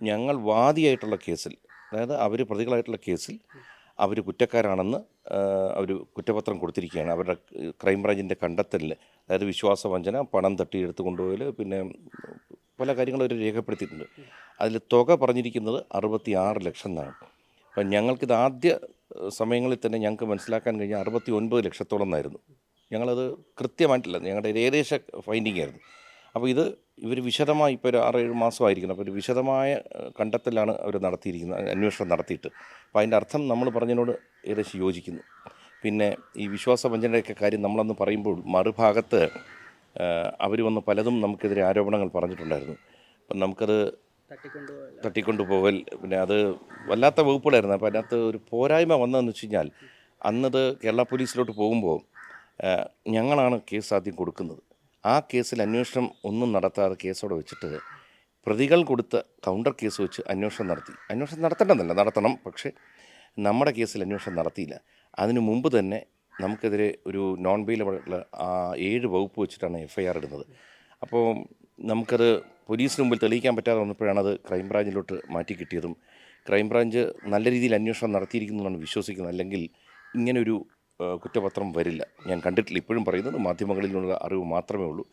ഞങ്ങൾ വാദിയായിട്ടുള്ള കേസിൽ അതായത് അവർ പ്രതികളായിട്ടുള്ള കേസിൽ അവർ കുറ്റക്കാരാണെന്ന് അവർ കുറ്റപത്രം കൊടുത്തിരിക്കുകയാണ്. അവരുടെ ക്രൈംബ്രാഞ്ചിന്റെ കണ്ടെത്തലിൽ അതായത് വിശ്വാസവഞ്ചന പണം തട്ടിയെടുത്ത് കൊണ്ടുപോകൽ പിന്നെ പല കാര്യങ്ങളും അവർ രേഖപ്പെടുത്തിയിട്ടുണ്ട്. അതിൽ തുക പറഞ്ഞിരിക്കുന്നത് അറുപത്തി ആറ് ലക്ഷം എന്നാണ്. അപ്പം ഞങ്ങൾക്കിത് ആദ്യ സമയങ്ങളിൽ തന്നെ ഞങ്ങൾക്ക് മനസ്സിലാക്കാൻ കഴിഞ്ഞ അറുപത്തി ഒൻപത് ലക്ഷത്തോളം എന്നായിരുന്നു. ഞങ്ങളത് കൃത്യമായിട്ടില്ല. ഞങ്ങളുടെ ഏകദേശ ഫൈൻഡിങ് ആയിരുന്നു അപ്പോൾ ഇത് ഇവർ വിശദമായി ഇപ്പോൾ ഒരു ആറേഴ് മാസമായിരിക്കണം അപ്പോൾ ഒരു വിശദമായ കണ്ടെത്തലാണ് അവർ നടത്തിയിരിക്കുന്നത് അന്വേഷണം നടത്തിയിട്ട്. അപ്പോൾ അതിന്റെ അർത്ഥം നമ്മൾ പറഞ്ഞതിനോട് ഏകദേശം യോജിക്കുന്നു. പിന്നെ ഈ വിശ്വാസവഞ്ചനയുടെയൊക്കെ കാര്യം നമ്മളന്ന് പറയുമ്പോൾ മറുഭാഗത്ത് അവർ വന്ന് പലതും നമുക്കെതിരെ ആരോപണങ്ങൾ പറഞ്ഞിട്ടുണ്ടായിരുന്നു. അപ്പം നമുക്കത് തട്ടിക്കൊണ്ടുപോകൽ പിന്നെ അത് വല്ലാത്ത വകുപ്പുകളായിരുന്നു. അപ്പോൾ അതിനകത്ത് ഒരു പോരായ്മ വന്നതെന്ന് വെച്ച് കഴിഞ്ഞാൽ അന്നത് കേരള പോലീസിലോട്ട് പോകുമ്പോൾ ഞങ്ങളാണ് കേസ് ആദ്യം കൊടുക്കുന്നത്. ആ കേസിൽ അന്വേഷണം ഒന്നും നടത്താതെ കേസോടെ വെച്ചിട്ട് പ്രതികൾ കൊടുത്ത കൗണ്ടർ കേസ് വെച്ച് അന്വേഷണം നടത്തി. അന്വേഷണം നടത്തേണ്ടതല്ല നടത്തണം. പക്ഷേ നമ്മുടെ കേസിൽ അന്വേഷണം നടത്തിയില്ല. അതിനു മുമ്പ് തന്നെ നമുക്കെതിരെ ഒരു നോൺ ബെയിലബിൾ ആ ഏഴ് വകുപ്പ് വെച്ചിട്ടാണ് എഫ് ഐ ആർ ഇടുന്നത്. അപ്പോൾ നമുക്കത് പോലീസിന് മുമ്പിൽ തെളിയിക്കാൻ പറ്റാതെ വന്നപ്പോഴാണ് അത് ക്രൈംബ്രാഞ്ചിലോട്ട് മാറ്റി കിട്ടിയതും. ക്രൈംബ്രാഞ്ച് നല്ല രീതിയിൽ അന്വേഷണം നടത്തിയിരിക്കുന്നു എന്നാണ് വിശ്വസിക്കുന്നത്. അല്ലെങ്കിൽ ഇങ്ങനൊരു കുറ്റപത്രം വരില്ല. ഞാൻ കണ്ടിട്ടില്ല. ഇപ്പോഴും പറയുന്നത് മാധ്യമങ്ങളിലുള്ള അറിവ് മാത്രമേ ഉള്ളൂ.